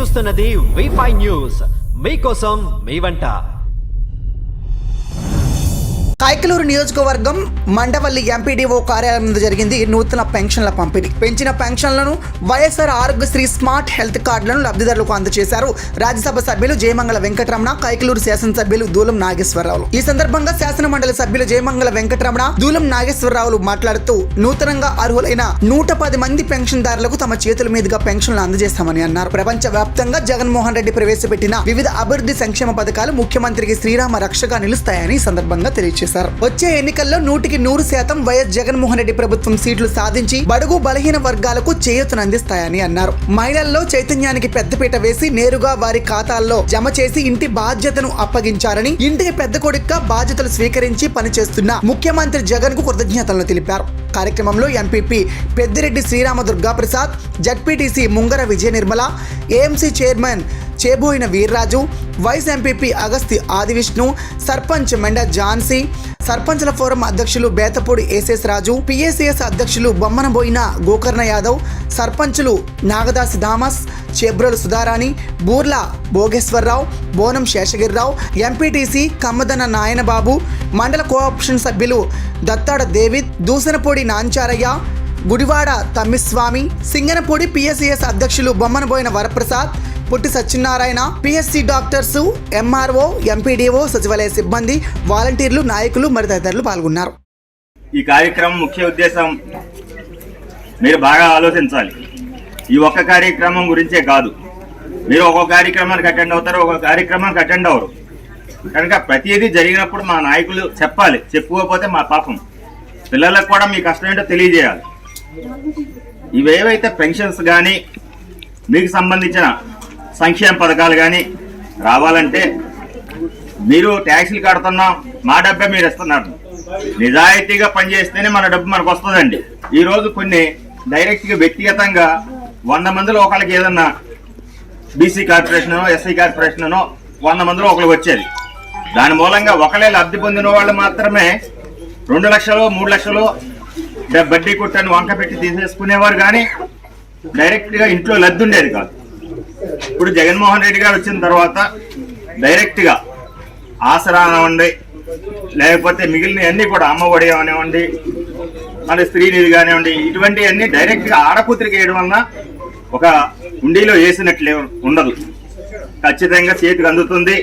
చూస్తున్నది wifi news మీకోసం మీ వంట. కైకలూరు నియోజకవర్గం మండవల్లి ఎంపీడీఓ కార్యాలయం జరిగింది నూతన పెన్షన్ల పంపిణీ. పెంచిన పెన్షన్లను వైఎస్ఆర్ ఆరోగ్యశ్రీ స్మార్ట్ హెల్త్ కార్డులను లబ్ధిదారులకు అందజేశారు రాజ్యసభ సభ్యులు జయమంగళ వెంకటరమణ కైకలూరు శాసనసభ్యులు దూలం నాగేశ్వరరావు ఈ సందర్భంగా శాసన మండలి సభ్యులు జయమంగళ వెంకటరమణ దూలం నాగేశ్వరరావులు మాట్లాడుతూ నూతనంగా అర్హులైన నూట పది మంది పెన్షన్దారులకు తమ చేతుల మీదుగా పెన్షన్లు అందజేస్తామని అన్నారు. ప్రపంచ వ్యాప్తంగా జగన్మోహన్ రెడ్డి ప్రవేశపెట్టిన వివిధ అభివృద్ధి సంక్షేమ పథకాలు ముఖ్యమంత్రికి శ్రీరామ రక్షగా నిలుస్తాయని ఈ సందర్భంగా తెలియజేశారు. వచ్చే ఎన్నికల్లో నూటికి నూరు శాతం వైఎస్ జగన్మోహన్ రెడ్డి ప్రభుత్వం సీట్లు సాధించి బడుగు బలహీన వర్గాలకు చేయూతను అందిస్తాయని అన్నారు. మహిళల్లో చైతన్యానికి పెద్దపీట వేసి నేరుగా వారి ఖాతాల్లో జమ చేసి ఇంటి బాధ్యతను అప్పగించారని ఇంటికి పెద్ద కొడుక్గా బాధ్యతలు స్వీకరించి పనిచేస్తున్న ముఖ్యమంత్రి జగన్కు కృతజ్ఞతలను తెలిపారు. కార్యక్రమంలో MPP Peddireddy Srirama Durga Prasad ZPTC Mungara Vijaya Nirmala AMC chairman Cheboyina Veerraju vice MPP Agasti Adivishnu sarpanch Menda Jhansi సర్పంచ్ల ఫోరం అధ్యక్షులు బేతపూడి ఎస్ఎస్ రాజు పిఎస్సిఎస్ అధ్యక్షులు బొమ్మనబోయిన గోకర్ణ యాదవ్ సర్పంచులు నాగదాస్ ధామస్ చెబ్రల్ సుధారాణి బూర్ల భోగేశ్వరరావు బోనం శేషగిరిరావు ఎంపీటీసీ కమ్మదన నాయనబాబు మండల కోఆప్షన్ సభ్యులు దత్తాడ దేవిత్ దూసనపూడి నాంచారయ్య గుడివాడ తమ్మిస్వామి సింగనపూడి పిఎస్సిఎస్ అధ్యక్షులు Bommanaboyina Varaprasad Putti Satyanarayana PSC doctors MRO MPDO సచివాలయ సిబ్బంది వాలంటీర్లు నాయకులు మరి తదితరులు పాల్గొన్నారు. ఈ కార్యక్రమం ముఖ్య ఉద్దేశం మీరు బాగా ఆలోచించాలి. ఈ ఒక్క కార్యక్రమం గురించే కాదు. మీరు ఒక కార్యక్రమానికి అటెండ్ అవుతారు ఒక్కొక్క కార్యక్రమానికి అటెండ్ అవ్వరు. కనుక ప్రతిదీ జరిగినప్పుడు మా నాయకులు చెప్పాలి. చెప్పుకోకపోతే మా పాపం. పిల్లలకు కూడా మీ కష్టం ఏంటో తెలియజేయాలి. ఇవేవైతే పెన్షన్స్ కానీ మీకు సంబంధించిన సంక్షేమ పథకాలు కానీ రావాలంటే మీరు ట్యాక్సీలు కడుతున్నాం మా డబ్బే మీరు ఇస్తున్నారు. నిజాయితీగా పనిచేస్తేనే మన డబ్బు మనకు వస్తుందండి. ఈ రోజు కొన్ని డైరెక్ట్గా వ్యక్తిగతంగా వంద మందిలో ఒకళ్ళకి ఏదన్నా బీసీ కార్పొరేషన్ ఎస్సీ కార్పొరేషన్ వంద మందిలో ఒకళ్ళు వచ్చేది. దాని మూలంగా ఒకళ్ళే లబ్ధి పొందిన వాళ్ళు మాత్రమే రెండు లక్షలు మూడు లక్షలు బడ్డీ కొట్టని వంక పెట్టి తీసేసుకునేవారు కానీ డైరెక్ట్గా ఇంట్లో లబ్ధి ఉండేది కాదు. ఇప్పుడు జగన్మోహన్ రెడ్డి గారు వచ్చిన తర్వాత డైరెక్ట్గా ఆసరా అనివ్వండి లేకపోతే మిగిలిన అన్ని కూడా అమ్మఒడి అనివ్వండి మళ్ళీ స్త్రీ నిధి కానివ్వండి ఇటువంటివన్నీ డైరెక్ట్గా డైరెక్ట్గా ఆడకూతురికి వేయడం వలన ఒక ఉండిలో వేసినట్లే ఉండదు. ఖచ్చితంగా చేతికి అందుతుంది.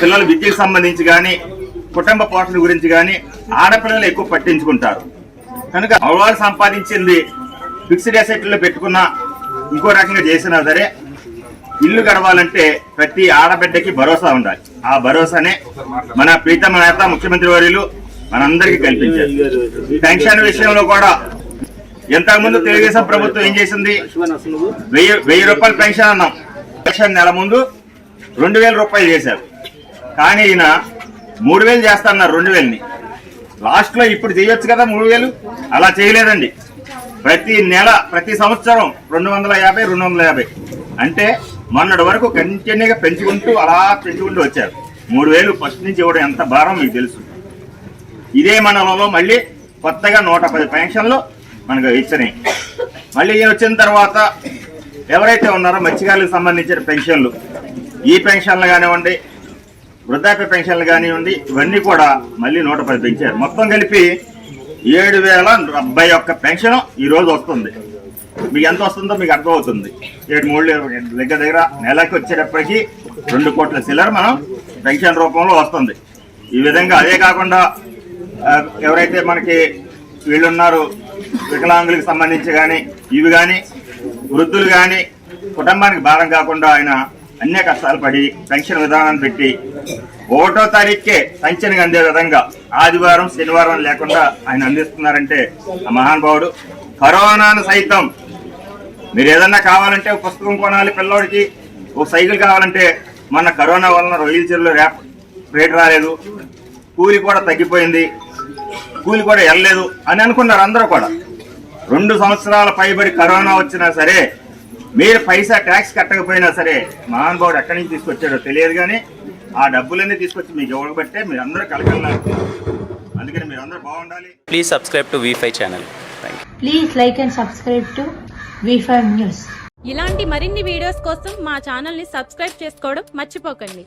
పిల్లల విద్యకు సంబంధించి కానీ కుటుంబ పోషణ గురించి కానీ ఆడపిల్లలు ఎక్కువ పట్టించుకుంటారు. కనుక మగవాళ్ళు సంపాదించింది ఫిక్స్డ్ అసెట్లో పెట్టుకున్నా ఇంకో రకంగా చేసినా సరే ఇల్లు గడవాలంటే ప్రతి ఆడబిడ్డకి భరోసా ఉండాలి. ఆ భరోసానే మన ప్రీతమ నేత ముఖ్యమంత్రి వర్యులు మనందరికీ కల్పించారు. పెన్షన్ విషయంలో కూడా ఇంతకుముందు తెలుగుదేశం ప్రభుత్వం ఏం చేసింది? వెయ్యి వెయ్యి రూపాయలు పెన్షన్ అన్నాం. పెన్షన్ నెల ముందు రెండు వేల రూపాయలు చేశారు. కానీ ఈయన మూడు వేలు చేస్తాన్నారు రెండు వేలని. లాస్ట్లో ఇప్పుడు చేయొచ్చు కదా మూడు వేలు? అలా చేయలేదండి. ప్రతి నెల ప్రతి సంవత్సరం రెండు వందల యాభై రెండు వందల యాభై. అంటే మొన్నటి వరకు కంటిన్యూగా పెంచుకుంటూ అలా పెంచుకుంటూ వచ్చారు. మూడు వేలు ఫస్ట్ నుంచి ఇవ్వడం ఎంత భారం మీకు తెలుసు. ఇదే మండలంలో మళ్ళీ కొత్తగా నూట పది పెన్షన్లు మనకు ఇచ్చినాయి. మళ్ళీ వచ్చిన తర్వాత ఎవరైతే ఉన్నారో మత్స్యకారులకు సంబంధించిన పెన్షన్లు ఈ పెన్షన్లు కానివ్వండి వృద్ధాప్య పెన్షన్లు కానివ్వండి ఇవన్నీ కూడా మళ్ళీ నూట పది పెంచారు. మొత్తం కలిపి ఏడు వేల డెబ్బై ఒక్క పెన్షన్ ఈ రోజు వస్తుంది. మీకు ఎంత వస్తుందో మీకు అర్థమవుతుంది. ఏడు మూడు దగ్గర దగ్గర నెలకి వచ్చేటప్పటికి రెండు కోట్ల సిల్లర్ మనం పెన్షన్ రూపంలో వస్తుంది. ఈ విధంగా అదే కాకుండా ఎవరైతే మనకి వీళ్ళున్నారు వికలాంగులకు సంబంధించి కానీ ఇవి కానీ వృద్ధులు కానీ కుటుంబానికి భారం కాకుండా ఆయన అన్య కష్టాలు పడి పెన్షన్ విధానాన్ని పెట్టి ఒకటో తారీఖుకే పెన్షన్ అందే విధంగా ఆదివారం శనివారం లేకుండా ఆయన అందిస్తున్నారంటే ఆ మహానుభావుడు కరోనాను సైతం మీరు ఏదన్నా కావాలంటే ఒక పుస్తకం కొనాలి పిల్లోడికి ఒక సైకిల్ కావాలంటే మన కరోనా వలన రొయ్యల చెరువులో రేప్ రేటు రాలేదు. కూలి కూడా తగ్గిపోయింది. కూలి కూడా వెళ్ళలేదు అని అనుకున్నారు అందరూ కూడా. రెండు సంవత్సరాల పైబడి కరోనా వచ్చినా సరే మీరు పైసా ట్యాక్స్ కట్టకపోయినా సరే మహానుభావుడు ఎక్కడి నుంచి తీసుకొచ్చాడో తెలియదు కానీ ఆ డబ్బులన్నీ తీసుకొచ్చి మీకు ఇవ్వబట్టే మీరు అందరూ కలకన్నారు అందుకని మీరు అందరూ బాగుండాలి to V5 channel. Thank you. Please like and subscribe to V5 News. ఇలాంటి మరిన్ని వీడియోస్ కోసం మా ఛానల్ని సబ్స్క్రైబ్ చేసుకోవడం మర్చిపోకండి